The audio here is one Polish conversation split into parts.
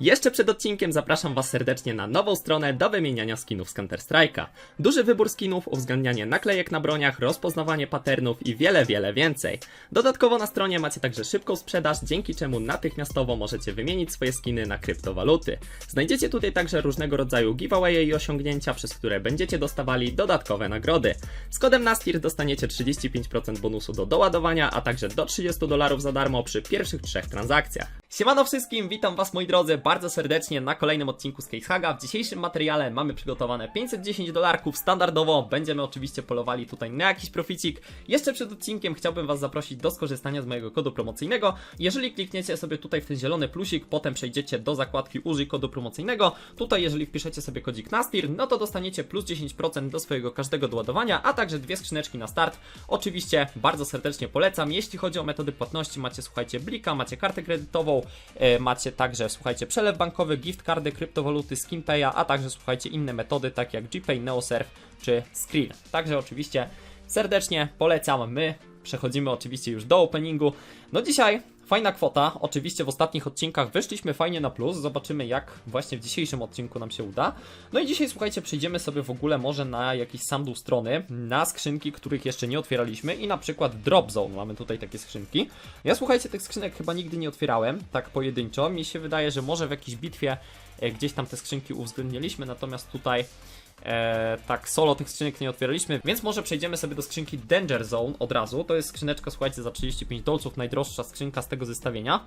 Jeszcze przed odcinkiem zapraszam Was serdecznie na nową stronę do wymieniania skinów z Counter-Strike'a. Duży wybór skinów, uwzględnianie naklejek na broniach, rozpoznawanie patternów i wiele, wiele więcej. Dodatkowo na stronie macie także szybką sprzedaż, dzięki czemu natychmiastowo możecie wymienić swoje skiny na kryptowaluty. Znajdziecie tutaj także różnego rodzaju giveawaye i osiągnięcia, przez które będziecie dostawali dodatkowe nagrody. Z kodem NASTIR dostaniecie 35% bonusu do doładowania, a także do 30 dolarów za darmo przy pierwszych trzech transakcjach. Siemano wszystkim, witam Was moi drodzy bardzo serdecznie na kolejnym odcinku z Case Haga. W dzisiejszym materiale mamy przygotowane 510 dolarków standardowo. Będziemy oczywiście polowali tutaj na jakiś proficik. Jeszcze przed odcinkiem chciałbym Was zaprosić do skorzystania z mojego kodu promocyjnego. Jeżeli klikniecie sobie tutaj w ten zielony plusik, potem przejdziecie do zakładki użyj kodu promocyjnego. Tutaj jeżeli wpiszecie sobie kodzik NASTIR, no to dostaniecie plus 10% do swojego każdego doładowania, a także dwie skrzyneczki na start. Oczywiście bardzo serdecznie polecam. Jeśli chodzi o metody płatności, macie słuchajcie Blika, macie kartę kredytową, macie także słuchajcie przelew bankowy, gift cardy, kryptowaluty, skinpaya, a także słuchajcie inne metody takie jak GPay, NeoSurf czy Skrill. Także oczywiście serdecznie polecam. My przechodzimy oczywiście już do openingu. No dzisiaj fajna kwota. Oczywiście w ostatnich odcinkach wyszliśmy fajnie na plus. Zobaczymy jak właśnie w dzisiejszym odcinku nam się uda. No i dzisiaj słuchajcie, przejdziemy sobie w ogóle może na jakiś sam dół strony, na skrzynki, których jeszcze nie otwieraliśmy i na przykład Drop Zone. Mamy tutaj takie skrzynki. Ja słuchajcie, tych skrzynek chyba nigdy nie otwierałem, tak pojedynczo. Mi się wydaje, że może w jakiejś bitwie e, gdzieś tam te skrzynki uwzględniliśmy, natomiast tutaj E, tak, solo tych skrzynek nie otwieraliśmy, więc może przejdziemy sobie do skrzynki Danger Zone od razu. To jest skrzyneczka, słuchajcie, za 35 dolców, najdroższa skrzynka z tego zestawienia.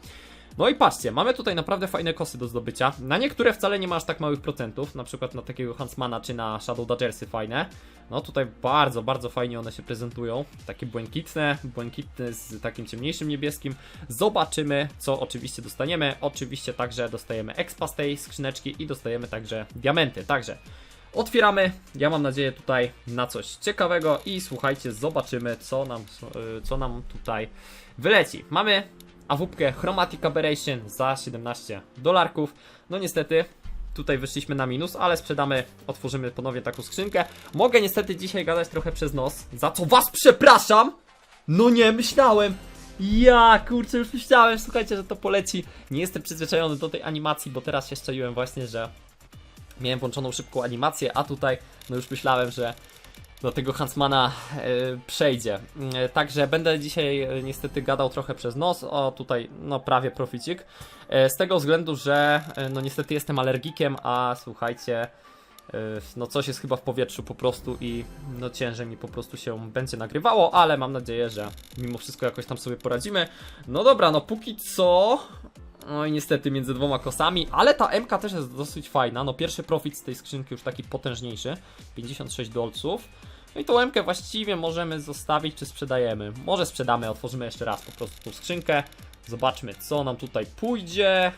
No i patrzcie, mamy tutaj naprawdę fajne kosy do zdobycia. Na niektóre wcale nie ma aż tak małych procentów, na przykład na takiego Huntsmana czy na Shadow Dodgersy fajne. No tutaj bardzo, bardzo fajnie one się prezentują. Takie błękitne, błękitne z takim ciemniejszym niebieskim. Zobaczymy, co oczywiście dostaniemy. Oczywiście także dostajemy expa z tej skrzyneczki i dostajemy także diamenty. Także Otwieramy. Ja mam nadzieję tutaj na coś ciekawego i słuchajcie, zobaczymy co nam, y, co nam tutaj wyleci. Mamy AWP Chromatic Aberration za 17 dolarków. No niestety tutaj wyszliśmy na minus, ale sprzedamy, otworzymy ponownie taką skrzynkę. Mogę niestety dzisiaj gadać trochę przez nos, za co was przepraszam! No nie, myślałem! Ja, kurczę, już myślałem, słuchajcie, że to poleci. Nie jestem przyzwyczajony do tej animacji, bo teraz się szczeliłem właśnie, że miałem włączoną szybką animację, a tutaj no już myślałem, że do tego Hansmana e, przejdzie. E, także będę dzisiaj e, niestety gadał trochę przez nos, o tutaj no prawie proficik. E, z tego względu, że e, no niestety jestem alergikiem, a słuchajcie, e, no coś jest chyba w powietrzu po prostu i no ciężej mi po prostu się będzie nagrywało, ale mam nadzieję, że mimo wszystko jakoś tam sobie poradzimy. No dobra, no póki co no i niestety między dwoma kosami, ale ta MK też jest dosyć fajna. No pierwszy profit z tej skrzynki już taki potężniejszy, 56 dolców. No i tą MK właściwie możemy zostawić, czy sprzedajemy? Może sprzedamy, otworzymy jeszcze raz po prostu tą skrzynkę. Zobaczmy, co nam tutaj pójdzie.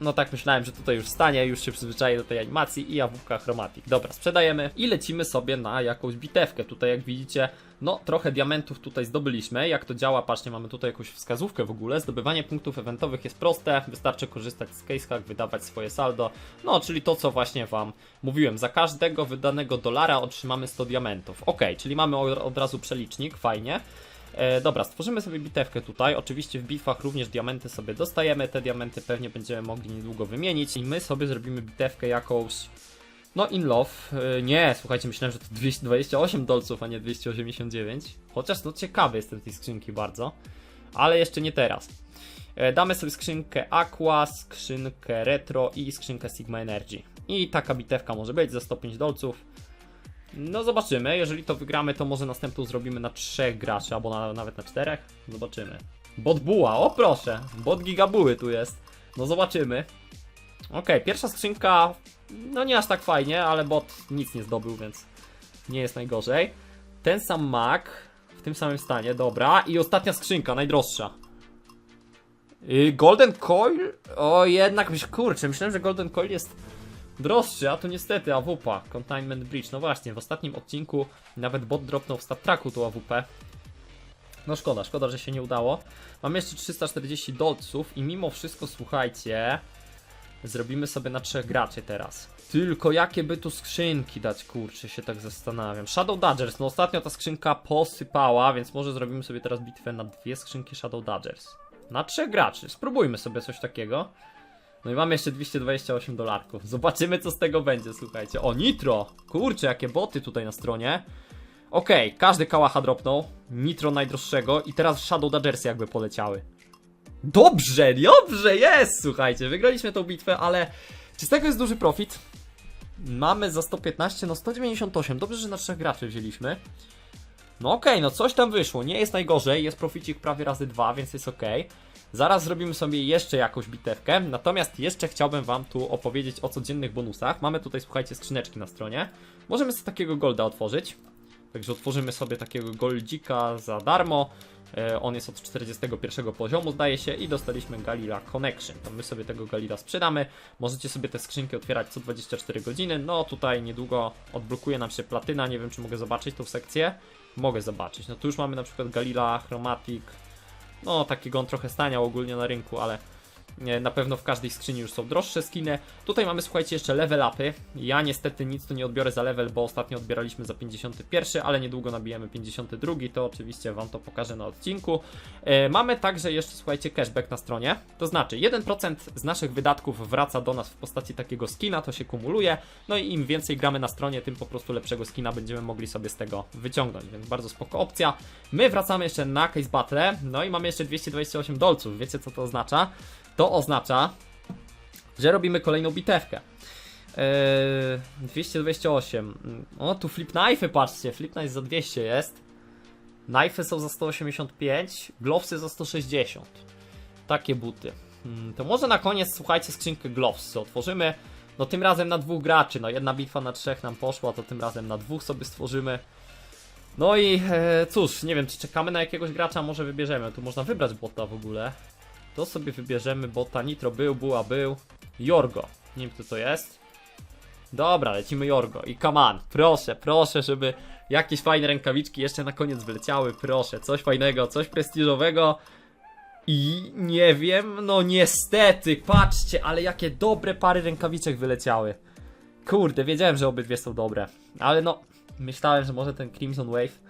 No tak myślałem, że tutaj już stanie, już się przyzwyczaję do tej animacji i jawówka chromatic. Dobra, sprzedajemy i lecimy sobie na jakąś bitewkę. Tutaj jak widzicie, no trochę diamentów tutaj zdobyliśmy. Jak to działa, patrzcie, mamy tutaj jakąś wskazówkę w ogóle. Zdobywanie punktów eventowych jest proste, wystarczy korzystać z casehack, wydawać swoje saldo. No, czyli to, co właśnie wam mówiłem. Za każdego wydanego dolara otrzymamy 100 diamentów. Ok, czyli mamy od razu przelicznik, fajnie. E, dobra, stworzymy sobie bitewkę tutaj. Oczywiście w bitwach również diamenty sobie dostajemy. Te diamenty pewnie będziemy mogli niedługo wymienić. I my sobie zrobimy bitewkę jakąś. No, in love. E, nie, słuchajcie, myślałem, że to 228 dolców, a nie 289. Chociaż no ciekawy jestem tej skrzynki bardzo. Ale jeszcze nie teraz. E, Damy sobie skrzynkę Aqua, skrzynkę Retro i skrzynkę Sigma Energy. I taka bitewka może być za 105 dolców. No zobaczymy, jeżeli to wygramy, to może następną zrobimy na trzech graczy, albo na, nawet na czterech. Zobaczymy. Bot buła, o proszę, bot gigabuły tu jest. No zobaczymy. Okej, pierwsza skrzynka, no nie aż tak fajnie, ale bot nic nie zdobył, więc nie jest najgorzej. Ten sam mak, w tym samym stanie, dobra. I ostatnia skrzynka, najdroższa. Y, Golden Coil? O, jednak, kurczę, myślałem, że Golden Coil jest droższy, a tu niestety AWP, Containment Breach. No właśnie, w ostatnim odcinku nawet bot dropnął w stat tracku tą AWP. No szkoda, szkoda, że się nie udało. Mam jeszcze 340 dolców i mimo wszystko, słuchajcie, zrobimy sobie na trzech graczy teraz. Tylko jakie by tu skrzynki dać, kurczę, się tak zastanawiam. Shadow Dodgers, no ostatnio ta skrzynka posypała, więc może zrobimy sobie teraz bitwę na dwie skrzynki Shadow Dodgers. Na trzech graczy, spróbujmy sobie coś takiego. No i mamy jeszcze 228 dolarków. Zobaczymy, co z tego będzie, słuchajcie. O, Nitro! Kurczę, jakie boty tutaj na stronie. Okej, każdy kałacha dropnął. Nitro najdroższego i teraz Shadow Dodgersy jakby poleciały. Dobrze, dobrze, jest! Słuchajcie, wygraliśmy tą bitwę, ale czy z tego jest duży profit? Mamy za 115, no 198. Dobrze, że na trzech graczy wzięliśmy. No okej, no coś tam wyszło, nie jest najgorzej, jest proficik prawie razy dwa, więc jest okej. Zaraz zrobimy sobie jeszcze jakąś bitewkę, natomiast jeszcze chciałbym wam tu opowiedzieć o codziennych bonusach. Mamy tutaj, słuchajcie, skrzyneczki na stronie. Możemy sobie takiego golda otworzyć. Także otworzymy sobie takiego goldzika za darmo. E, On jest od 41 poziomu, zdaje się, i dostaliśmy Galila Connection. To my sobie tego Galila sprzedamy. Możecie sobie te skrzynki otwierać co 24 godziny. No tutaj niedługo odblokuje nam się platyna. Nie wiem, czy mogę zobaczyć tą sekcję. Mogę zobaczyć. No tu już mamy na przykład Galila, Chromatic. No takiego on trochę staniał ogólnie na rynku, ale na pewno w każdej skrzyni już są droższe skiny. Tutaj mamy, słuchajcie, jeszcze level upy. Ja niestety nic tu nie odbiorę za level, bo ostatnio odbieraliśmy za 51, ale niedługo nabijemy 52, to oczywiście Wam to pokażę na odcinku. E, mamy także jeszcze, słuchajcie, cashback na stronie. To znaczy, 1% z naszych wydatków wraca do nas w postaci takiego skina, to się kumuluje. No i im więcej gramy na stronie, tym po prostu lepszego skina będziemy mogli sobie z tego wyciągnąć, więc bardzo spoko opcja. My wracamy jeszcze na Case Battle, no i mamy jeszcze 228 dolców. Wiecie co to oznacza? To oznacza, że robimy kolejną bitewkę. Eee, 228. O, tu flip knife'y, patrzcie. Flip knife za 200 jest. Knife'y są za 185, glovesy za 160. Takie buty. Hmm, to może na koniec, słuchajcie, skrzynkę gloves otworzymy. No tym razem na dwóch graczy. No jedna bitwa na trzech nam poszła, to tym razem na dwóch sobie stworzymy. No i e, cóż, nie wiem, czy czekamy na jakiegoś gracza, może wybierzemy. Tu można wybrać bota w ogóle. To sobie wybierzemy bota Nitro był, była był. Jorgo. Nie wiem kto to jest. Dobra, lecimy Jorgo. I come on, proszę, proszę, żeby jakieś fajne rękawiczki jeszcze na koniec wyleciały. Proszę, coś fajnego, coś prestiżowego. I nie wiem, no niestety, patrzcie, ale jakie dobre pary rękawiczek wyleciały. Kurde, wiedziałem, że obydwie są dobre. Ale no, myślałem, że może ten Crimson Wave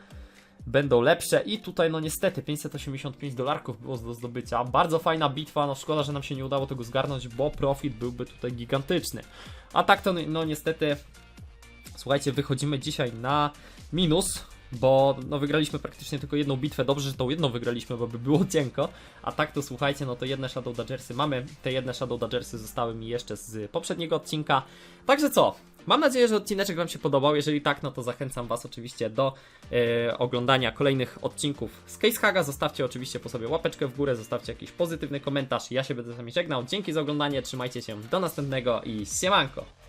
będą lepsze i tutaj no niestety 585 dolarków było do zdobycia. Bardzo fajna bitwa, no szkoda, że nam się nie udało tego zgarnąć, bo profit byłby tutaj gigantyczny. A tak to no niestety słuchajcie, wychodzimy dzisiaj na minus, bo no wygraliśmy praktycznie tylko jedną bitwę. Dobrze, że tą jedną wygraliśmy, bo by było cienko. A tak to słuchajcie, no to jedne Shadow Dodgersy mamy. Te jedne Shadow Dodgersy zostały mi jeszcze z poprzedniego odcinka. Także co? Mam nadzieję, że odcineczek Wam się podobał. Jeżeli tak, no to zachęcam Was oczywiście do e, oglądania kolejnych odcinków z Case Haga. Zostawcie oczywiście po sobie łapeczkę w górę, zostawcie jakiś pozytywny komentarz. Ja się będę z Wami żegnał. Dzięki za oglądanie, trzymajcie się, do następnego i siemanko!